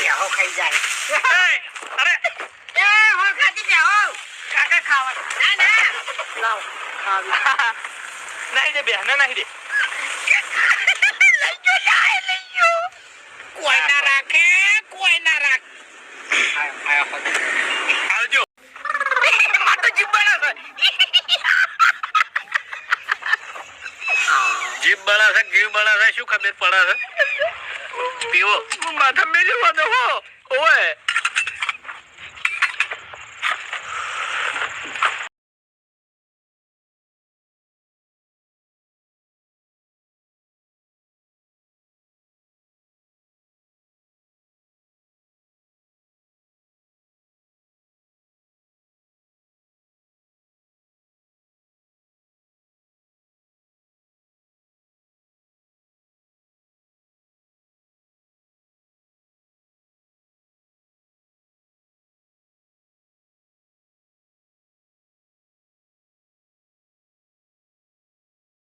બેહો ખાઈ જાય. અરે. એ હોલ ખાતી બેહો. કાકા ખાવા. ના ના. લાવ ખાવી. નહીં દે બેહને નહીં દે. લઈ જો લાય લઈ જો. કોઈ ના રાખે કોઈ ના રાખ આવજો જીભ બળા છે જીભ બળા છે, શું ખબર પડે છે? પીવો. માથા મેલી વાદો ઓય